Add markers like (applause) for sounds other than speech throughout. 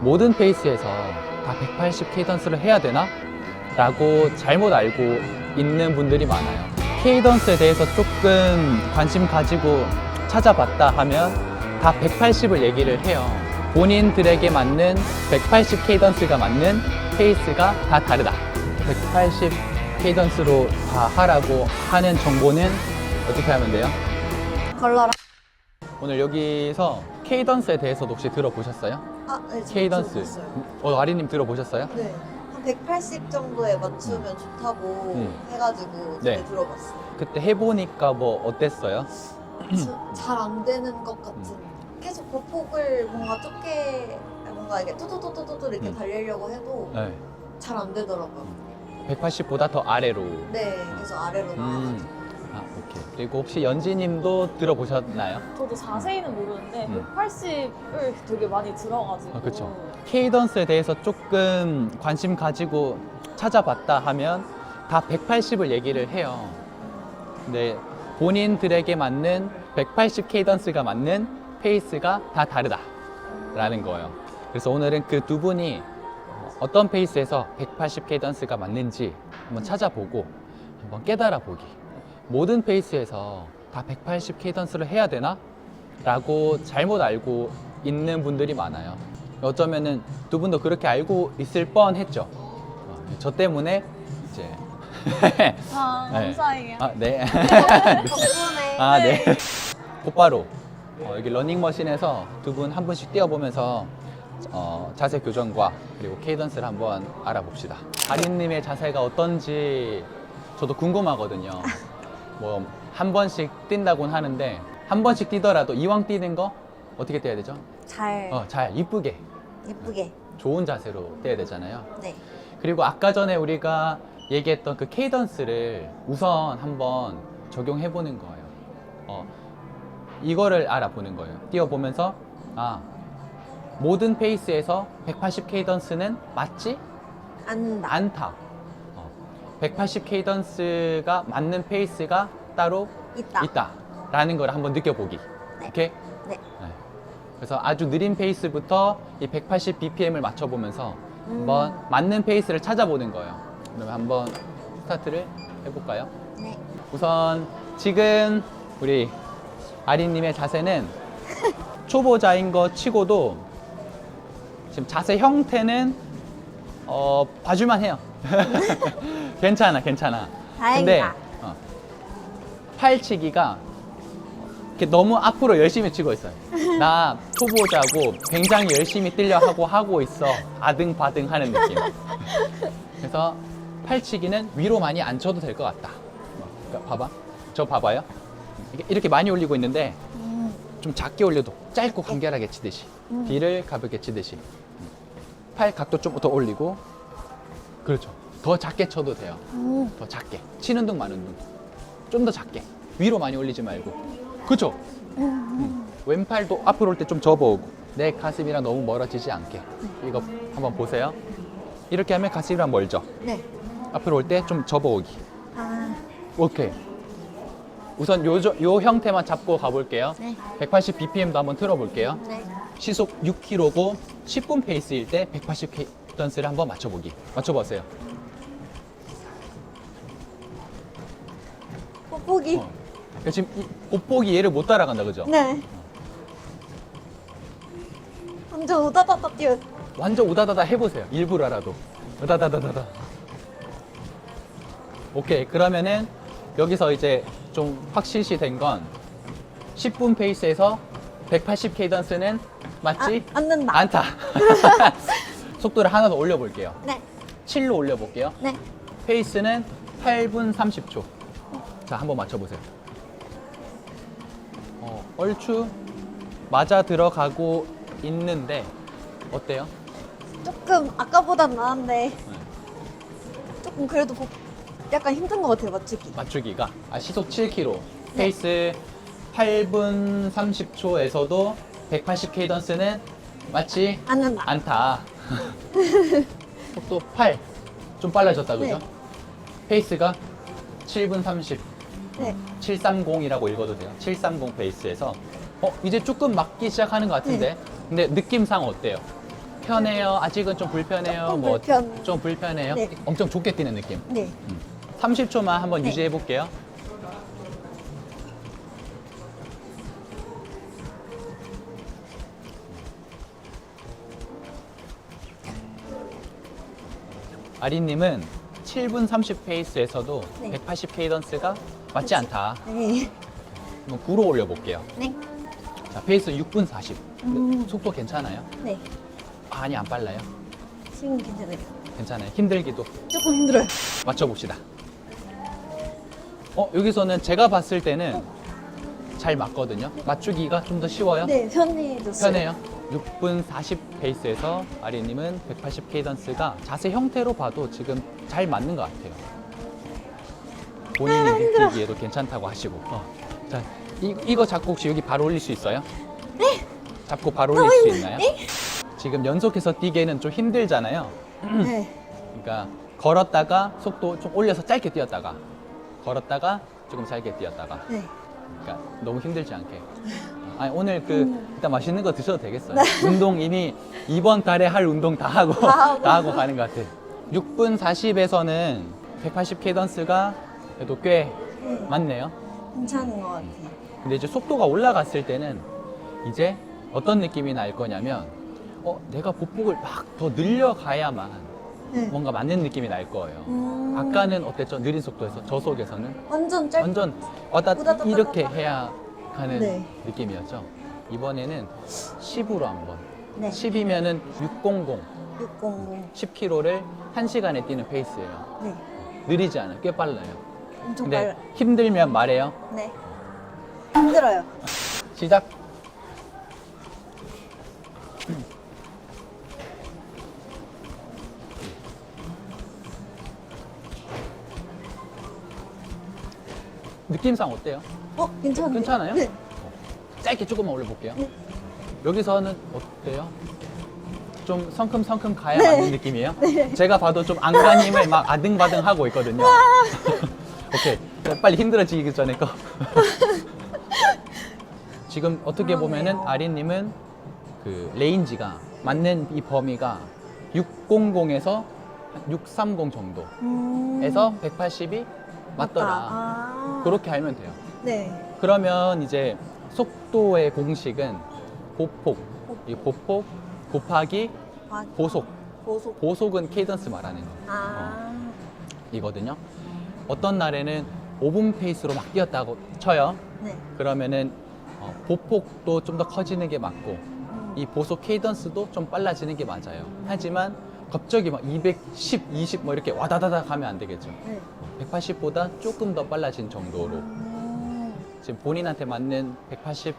모든 페이스에서 다 180 케이던스를 해야 되나? 라고 잘못 알고 있는 분들이 많아요. 케이던스에 대해서 조금 관심 가지고 찾아봤다 하면 다 180을 얘기를 해요. 본인들에게 맞는 180 케이던스가 맞는 페이스가 다 다르다. 180 케이던스로 다 하라고 하는 정보는 어떻게 하면 돼요? 걸러라. 오늘 여기서 케이던스에 대해서도 혹시 들어보셨어요? 아, 네, 저 케이던스. 들어봤어요. 어, 아리님 들어보셨어요? 네. 한 180 정도에 맞추면 좋다고 음. 해가지고 네. 네. 들어봤어요. 그때 해보니까 뭐 어땠어요? 잘 안 되는 것 같은. 계속 보폭을 뭔가 좁게 뭔가 이게 뚜두두두두 이렇게 음. 달리려고 해도 네. 잘 안 되더라고요. 180보다 더 아래로. 네, 그래서 아래로 나와가지고. 음. 아, 오케이. 그리고 혹시 연지님도 들어보셨나요? 저도 자세히는 모르는데 음. 180을 되게 많이 들어가지고 아, 그쵸. 케이던스에 대해서 조금 관심 가지고 찾아봤다 하면 다 180을 얘기를 해요. 근데 본인들에게 맞는 180 케이던스가 맞는 페이스가 다 다르다. 라는 거예요. 그래서 오늘은 그 두 분이 어떤 페이스에서 180 케이던스가 맞는지 한번 찾아보고 한번 깨달아 보기. 모든 페이스에서 다 180 케이던스를 해야 되나? 라고 잘못 알고 있는 분들이 많아요. 어쩌면은 두 분도 그렇게 알고 있을 뻔 했죠. 어, 저 때문에 이제. (laughs) 아, (laughs) 네. 감사해요. 아, 네. (laughs) 덕분에 아, 네. 곧바로 어, 여기 러닝머신에서 두 분 한 분씩 뛰어보면서 어, 자세 교정과 그리고 케이던스를 한번 알아봅시다. 아린님의 자세가 어떤지 저도 궁금하거든요. 뭐 한 번씩 뛴다곤 하는데 한 번씩 뛰더라도 이왕 뛰는 거 어떻게 뛰어야 되죠? 잘 어, 잘 이쁘게 예쁘게. 좋은 자세로 뛰어야 되잖아요. 네. 그리고 아까 전에 우리가 얘기했던 그 케이던스를 우선 한번 적용해 보는 거예요. 어, 이거를 알아보는 거예요. 뛰어보면서 아 모든 페이스에서 180 케이던스는 맞지 안다. 않다. 어, 180 케이던스가 맞는 페이스가 따로 있다. 있다라는 걸 한번 느껴보기. 네. 오케이? 네. 그래서 아주 느린 페이스부터 이 180 BPM을 맞춰보면서 음. 한번 맞는 페이스를 찾아보는 거예요. 그러면 한번 스타트를 해볼까요? 네. 우선 지금 우리 아리님의 자세는 초보자인 거 치고도 지금 자세 형태는 어, 봐줄만 해요. (laughs) 괜찮아, 괜찮아. 근데 다행이다. 어, 팔치기가 이렇게 너무 앞으로 열심히 치고 있어요. (laughs) 나 초보자고 굉장히 열심히 뛰려 하고 하고 있어. 아등바등 하는 느낌. 그래서 팔치기는 위로 많이 안 쳐도 될 것 같다. 그러니까 봐봐. 저 봐봐요. 이게 이렇게 많이 올리고 있는데 음. 좀 작게 올려도 짧고 간결하게 치듯이 뒤를 가볍게 치듯이 팔 각도 좀 더 올리고. 그렇죠. 더 작게 쳐도 돼요. 음. 더 작게. 치는 둥 마는 둥좀 더 작게. 위로 많이 올리지 말고. 그쵸? 음. 왼팔도 앞으로 올 때 좀 접어오고. 내 가슴이랑 너무 멀어지지 않게. 이거 한번 보세요. 이렇게 하면 가슴이랑 멀죠? 네. 앞으로 올 때 좀 접어오기. 아. 오케이 우선 요, 저- 요 형태만 잡고 가볼게요 네. 180 BPM도 한번 틀어볼게요 네. 시속 6km고 10분 페이스일 때 180 케이던스를 한번 맞춰보기 맞춰보세요 뽁뽁이. 어. 그러니까 지금 이 곱보기 얘를 못 따라간다 그죠? 네. 완전 우다다다 뛰어. 완전 우다다다 해보세요. 일부러라도. 우다다다다다. 오케이. 그러면은 여기서 이제 좀 확실시 된 건 10분 페이스에서 180 케이던스는 맞지? 아, 않는다. 않다. (laughs) 속도를 하나 더 올려볼게요. 네. 7로 올려볼게요. 네. 페이스는 8분 30초. 자, 한번 맞춰보세요. 어, 얼추 맞아 들어가고 있는데 어때요? 조금 아까보단 나은데 조금 그래도 복- 약간 힘든 것 같아요 맞추기. 맞추기가 아, 시속 7km 페이스 8분 30초에서도 180 케이던스는 맞지 않는다. 않다 (laughs) 속도 8 좀 빨라졌다 그죠? 네. 페이스가 7분 30 네. 730이라고 읽어도 돼요 730 페이스에서 어 이제 조금 맞기 시작하는 것 같은데 근데 느낌상 어때요? 편해요? 아직은 좀 불편해요? 조금 뭐 불편. 좀 불편해요? 네. 엄청 좋게 뛰는 느낌. 네. 30초만 한번 네. 유지해 볼게요. 아리님은 7분 30 페이스에서도 네. 180 케이던스가 맞지 않다. 네. 한번 9로 올려볼게요. 네. 자, 페이스 6분 40. 음. 속도 괜찮아요? 네. 많이 안 빨라요? 지금 괜찮아요. 괜찮아요. 힘들기도. 조금 힘들어요. 맞춰봅시다. 어, 여기서는 제가 봤을 때는 잘 맞거든요. 맞추기가 좀 더 쉬워요. 네, 편해졌어요. 편해요. 6분 40 페이스에서 아리님은 180 케이던스가 자세 형태로 봐도 지금 잘 맞는 것 같아요. 본인이 느끼기에도 괜찮다고 하시고. 어. 자, 이, 이거 잡고 혹시 여기 바로 올릴 수 있어요? 네. 잡고 바로 올릴 수 있나요? 지금 연속해서 뛰기에는 좀 힘들잖아요. 네. 그러니까 걸었다가 속도 좀 올려서 짧게 뛰었다가 걸었다가 조금 짧게 뛰었다가 네. 그러니까 너무 힘들지 않게. 아니 오늘 그 음. 일단 맛있는 거 드셔도 되겠어요. 운동 이미 이번 달에 할 운동 다 하고 다 하고. 가는 것 같아. 6분 40에서는 180 케이던스가 그래도 꽤 네. 많네요. 괜찮은 것 같아요. 근데 이제 속도가 올라갔을 때는 이제 어떤 느낌이 날 거냐면 어 내가 보폭을 막더 늘려가야만 네. 뭔가 맞는 느낌이 날 거예요. 음. 아까는 어땠죠? 느린 속도에서 저속에서는 완전 짧. 완전 왔다 우다다다다다. 이렇게 해야 하는 네. 느낌이었죠. 이번에는 10으로 한번. 네. 10이면은 600, 600. 10km를 1시간에 뛰는 페이스예요. 네. 느리지 않아요. 꽤 빨라요. 엄청 근데 빨라. 힘들면 말해요. 네. 힘들어요. 시작. 느낌상 어때요? 어, 괜찮아요. 괜찮아요? 네. 짧게 조금만 올려볼게요. 네. 여기서는 어때요? 좀 성큼성큼 가야 네. 맞는 느낌이에요? 네. 제가 봐도 좀 안간힘을 막 아등바등 하고 있거든요. (laughs) 오케이. 네, 빨리 힘들어지기 전에 거. (laughs) 지금 어떻게 보면은 아린님은 그 레인지가 맞는 이 범위가 600에서 630 정도에서 음. 182, 맞더라. 아. 그렇게 알면 돼요. 네. 그러면 이제 속도의 공식은 보폭, 이 보폭 곱하기 아, 보속. 보속. 보속은 케이던스 말하는 아. 이거든요. 어떤 날에는 5분 페이스로 막 뛰었다고 쳐요. 네. 그러면은 어, 보폭도 좀 더 커지는 게 맞고 음. 이 보속 케이던스도 좀 빨라지는 게 맞아요. 하지만 갑자기 막 210, 20 뭐 이렇게 와다다다 가면 안 되겠죠. 네. 180보다 조금 더 빨라진 정도로 음. 지금 본인한테 맞는 180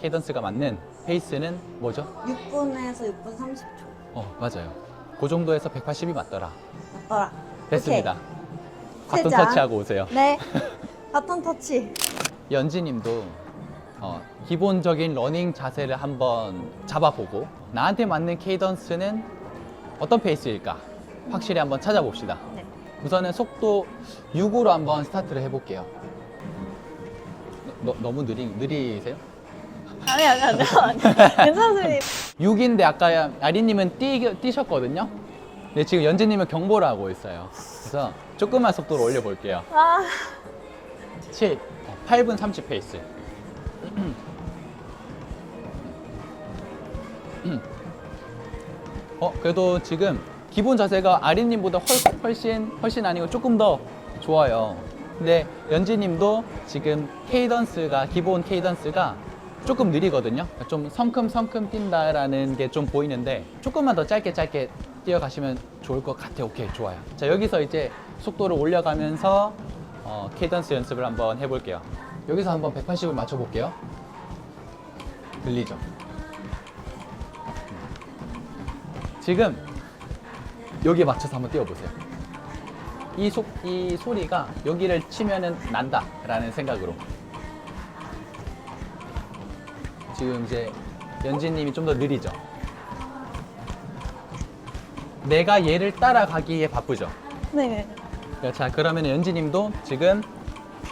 케이던스가 맞는 페이스는 뭐죠? 6분에서 6분 30초. 어 맞아요. 그 정도에서 180이 맞더라. 맞더라. 됐습니다. 바톤 세자. 터치하고 오세요. 네. (laughs) 바톤 터치. 연지님도 어, 기본적인 러닝 자세를 한번 잡아보고 나한테 맞는 케이던스는 어떤 페이스일까 확실히 한번 찾아봅시다. 네. 우선은 속도 6으로 한번 스타트를 해볼게요. 너, 너무 느리, 느리세요? 아니 아니 아니 아니. (laughs) 괜찮습니다. 6인데 아까 아리님은 뛰, 뛰셨거든요. 근데 지금 연지님은 경보를 하고 있어요. 그래서 조금만 속도를 올려볼게요. 아. 7, 8분 30 페이스. (clears throat) (clears throat) 어, 그래도 지금 기본 자세가 아린님보다 훨, 훨씬, 훨씬 아니고 조금 더 좋아요. 근데 연지님도 지금 케이던스가, 기본 케이던스가 조금 느리거든요. 좀 성큼성큼 뛴다라는 게 좀 보이는데 조금만 더 짧게 짧게 뛰어가시면 좋을 것 같아요. 오케이, 좋아요. 자, 여기서 이제 속도를 올려가면서 어, 케이던스 연습을 한번 해볼게요. 여기서 한번 180을 맞춰볼게요. 들리죠? 지금 여기에 맞춰서 한번 뛰어보세요. 이, 속, 이 소리가 여기를 치면은 난다 라는 생각으로. 지금 이제 연진님이 좀 더 느리죠? 내가 얘를 따라가기에 바쁘죠? 네. 자, 그러면 연지님도 지금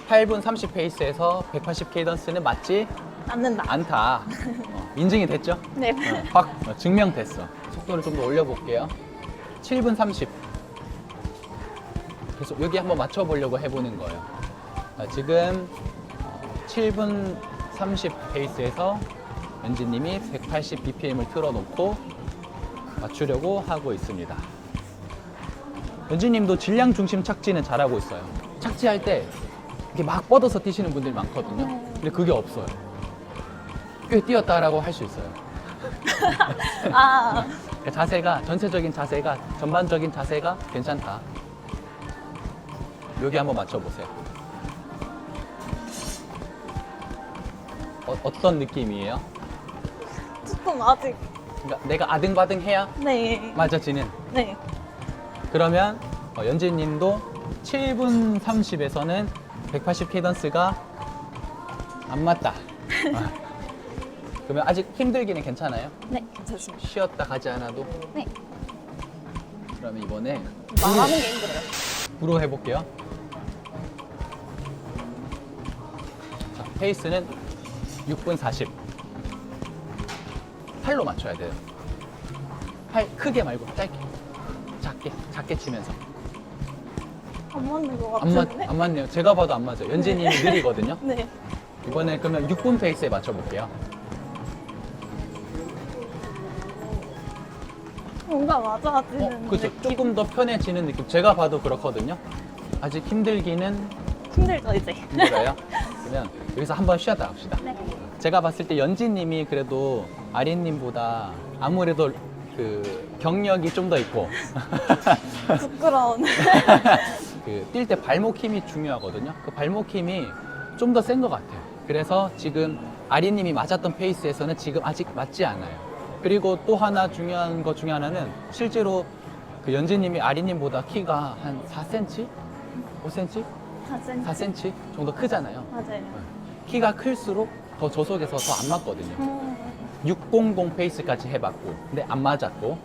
8분 30 페이스에서 180 케이던스는 맞지 않는다. 않다. (laughs) 어, 인증이 됐죠? 네. 어, 확 어, 증명됐어. 속도를 좀 더 올려볼게요. 7분 30. 계속 여기 한번 맞춰보려고 해보는 거예요. 자, 지금 어, 7분 30 페이스에서 연지님이 180 bpm을 틀어놓고 맞추려고 하고 있습니다. 연지님도 질량 중심 착지는 잘하고 있어요. 착지할 때 이렇게 막 뻗어서 뛰시는 분들이 많거든요. 근데 그게 없어요. 꽤 뛰었다라고 할 수 있어요. (laughs) 아, 그러니까 자세가 전체적인 자세가 전반적인 자세가 괜찮다. 여기 한번 맞춰보세요. 어, 어떤 느낌이에요? 조금 아직. 그러니까 내가 아등바등 해야 네. 맞아지는. 네. 그러면 어, 연진님도 7분 30에서는 180 케이던스가 안 맞다. 아. (laughs) 그러면 아직 힘들기는 괜찮아요? 네, 괜찮습니다. 쉬었다 가지 않아도? 네. 그러면 이번에 말하는 게 힘들어요. 구로 해볼게요. 자, 페이스는 6분 40. 팔로 맞춰야 돼요. 팔 크게 말고 짧게. 작게, 작게 치면서. 안 맞는 것 안, 맞, 같은데? 안 맞네요. 제가 봐도 안 맞아요. 연진님이 느리거든요. (laughs) 네. 이번에 그러면 6분 페이스에 맞춰볼게요. 뭔가 맞아지는 어, 그죠. 느낌. 조금 더 편해지는 느낌. 제가 봐도 그렇거든요. 아직 힘들기는 힘들죠, 이제. 힘들어요. (laughs) 그러면 여기서 한번 쉬었다 갑시다. 네. 제가 봤을 때 연진님이 그래도 아린님보다 아무래도 그 경력이 좀 더 있고 (laughs) 부끄러운. (laughs) 그 뛸 때 발목 힘이 중요하거든요. 그 발목 힘이 좀 더 센 것 같아요. 그래서 지금 아린님이 맞았던 페이스에서는 지금 아직 맞지 않아요. 그리고 또 하나 중요한 것 중에 하나는 실제로 그 연진님이 아린님보다 키가 한 4cm, 5cm, 4cm. 4cm 정도 크잖아요. 맞아요. 키가 클수록 더 저속에서 더 안 맞거든요. 음, 600 페이스까지 해봤고 근데 안 맞았고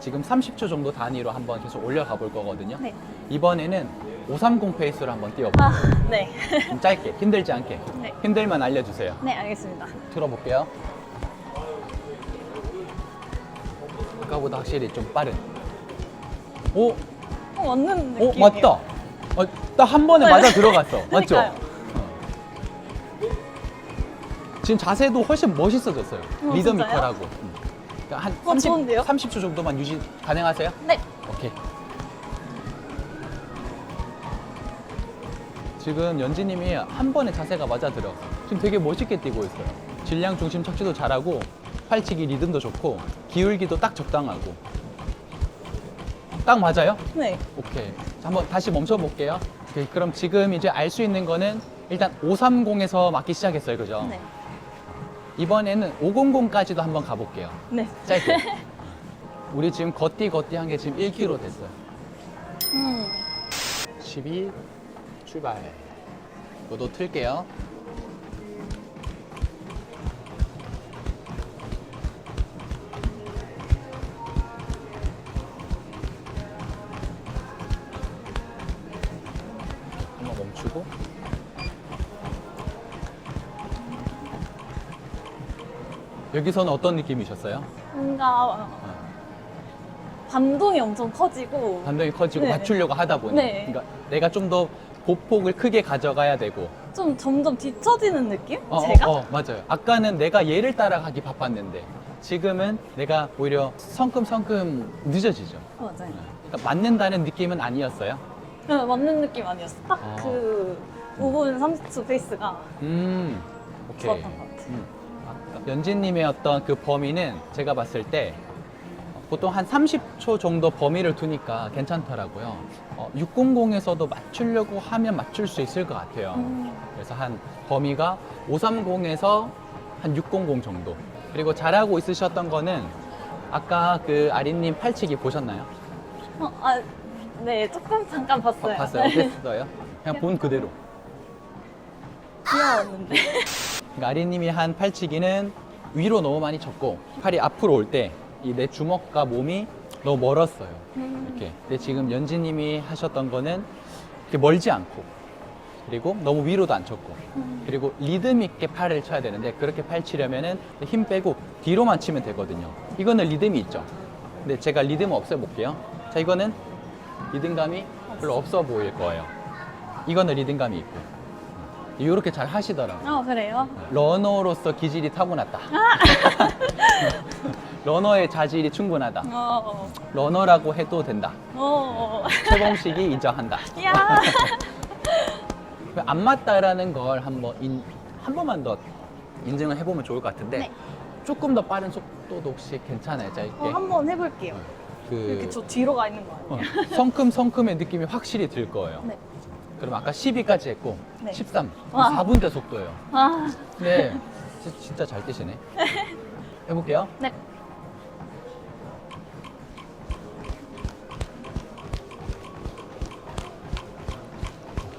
지금 30초 정도 단위로 한번 계속 올려가 볼 거거든요 네. 이번에는 530 페이스로 한번 뛰어볼게요 아, 네. 좀 짧게 힘들지 않게 네. 힘들만 알려주세요 네, 알겠습니다. 들어볼게요 아까보다 확실히 좀 빠른 오, 어, 맞는 오 느낌. 맞다 어, 딱 한 번에 네. 맞아 들어갔어 (laughs) 맞죠? 어. 지금 자세도 훨씬 멋있어졌어요 어, 리더미컬하고 음. 그러니까 한 어, 30, 좋은데요? 30초 정도만 유지 가능하세요? 네. 오케이. 지금 연지님이 한 번에 자세가 맞아 들어. 지금 되게 멋있게 뛰고 있어요. 질량 중심 척지도 잘하고 팔치기 리듬도 좋고 기울기도 딱 적당하고. 딱 맞아요? 네. 오케이. 자, 한번 다시 멈춰 볼게요. 오케이. 그럼 지금 이제 알 수 있는 거는 일단 530에서 맞기 시작했어요. 그죠? 네. 이번에는 500까지도 한번 가볼게요. 네. 짧게. (laughs) 우리 지금 걷디 걷디 한 게 지금 1km 됐어요. 음. 12 출발. 이것도 틀게요. 여기서는 어떤 느낌이셨어요? 뭔가 어, 반동이 엄청 커지고 반동이 커지고 네. 맞추려고 하다 보니. 네. 그러니까 내가 좀 더 보폭을 크게 가져가야 되고. 좀 점점 뒤처지는 느낌? 어, 제가? 어, 어, 맞아요. 아까는 내가 얘를 따라가기 바빴는데 지금은 내가 오히려 성큼성큼 늦어지죠. 맞아요. 그러니까 맞는다는 느낌은 아니었어요. 네, 맞는 느낌 아니었어. 딱 어. 그 5분 30초 페이스가 음, 오케이. 좋았던 것 같아요. 음. 연진님의 어떤 그 범위는 제가 봤을 때 보통 한 30초 정도 범위를 두니까 괜찮더라고요. 어, 600에서도 맞추려고 하면 맞출 수 있을 것 같아요. 음. 그래서 한 범위가 530에서 한 600 정도. 그리고 잘하고 있으셨던 거는 아까 그 아린님 팔치기 보셨나요? 어, 아, 네, 조금 잠깐 봤어요. 봤어요? 네. 어땠어요? 그냥 본 그대로. 귀여웠는데. 그러니까 아린님이 한 팔치기는 위로 너무 많이 쳤고 팔이 앞으로 올 때 이 내 주먹과 몸이 너무 멀었어요. 음. 이렇게. 근데 지금 연지님이 하셨던 거는 이렇게 멀지 않고 그리고 너무 위로도 안 쳤고 음. 그리고 리듬 있게 팔을 쳐야 되는데 그렇게 팔 치려면은 힘 빼고 뒤로만 치면 되거든요. 이거는 리듬이 있죠. 근데 제가 리듬 없애 볼게요. 자, 이거는 리듬감이 별로 없어 보일 거예요. 이거는 리듬감이 있고. 이렇게 잘 하시더라고요. 아, 그래요? 러너로서 기질이 타고났다. (laughs) 러너의 자질이 충분하다. 어, 러너라고 해도 된다. 어, 최범식이 인정한다. 야. (laughs) 안 맞다라는 걸 한번 인, 한 번만 더 인증을 해보면 좋을 것 같은데 네. 조금 더 빠른 속도도 혹시 괜찮아요? 짧게. 어, 한번 해볼게요. 그 이렇게 저 뒤로 가 있는 거 어, 아니에요? 성큼 성큼의 느낌이 확실히 들 거예요. 네. 그럼 아까 12까지 했고 네. 13, 와. 4분대 속도예요. 아, 네, 지- 진짜 잘 뛰시네. (laughs) 해볼게요. 네.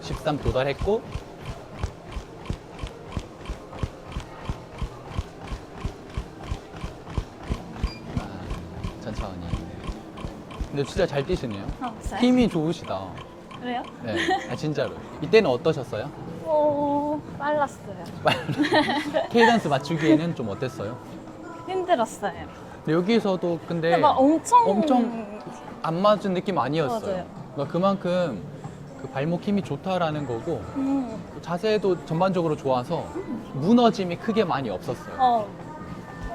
(13) 도달했고 아, 천천히 근데 진짜 잘 뛰시네요 아, 진짜요? 힘이 좋으시다 그래요? 네 아, 진짜로 이때는 어떠셨어요? 오, 빨랐어요. 케이던스 맞추기에는 좀 어땠어요? 힘들었어요. 근데 여기서도 근데 근데 막 엄청 엄청 안 맞은 느낌 아니었어요. 맞아요. 그러니까 그만큼 그 발목 힘이 좋다라는 거고 음, 자세도 전반적으로 좋아서 무너짐이 크게 많이 없었어요. 어,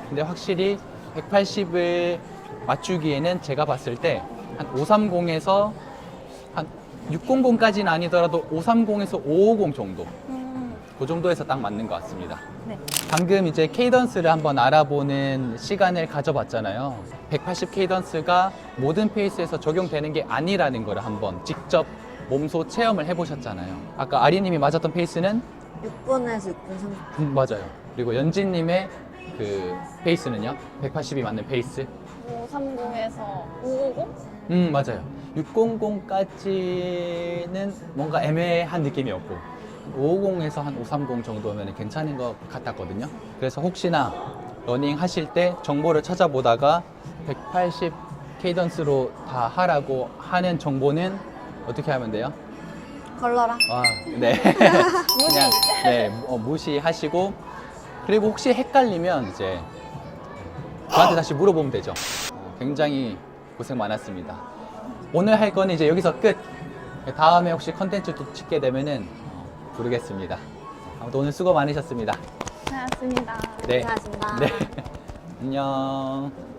근데 확실히 180을 맞추기에는 제가 봤을 때 한 530에서 한 600까지는 아니더라도 530에서 550 정도 음, 그 정도에서 딱 맞는 것 같습니다. 네. 방금 이제 케이던스를 한번 알아보는 시간을 가져봤잖아요. 180 케이던스가 모든 페이스에서 적용되는 게 아니라는 걸 한번 직접 몸소 체험을 해보셨잖아요. 아까 아리님이 맞았던 페이스는 6분에서 6분 30분. 음, 맞아요. 그리고 연진님의 그 페이스는요? 180이 맞는 페이스? 530에서 550? 음 맞아요. 600까지는 뭔가 애매한 느낌이었고 550에서 한 530 정도면 괜찮은 것 같았거든요. 그래서 혹시나 러닝 하실 때 정보를 찾아보다가 180 케이던스로 다 하라고 하는 정보는 어떻게 하면 돼요? 걸러라. 와, 네. (laughs) 그냥 네, 어, 무시하시고 그리고 혹시 헷갈리면 이제 저한테 다시 물어보면 되죠. 어, 굉장히 고생 많았습니다. 오늘 할 거는 이제 여기서 끝. 다음에 혹시 컨텐츠 또 찍게 되면은 어, 부르겠습니다. 아무튼 오늘 수고 많으셨습니다. 고맙습니다. 네. 고생하셨습니다. 네. (laughs) 안녕.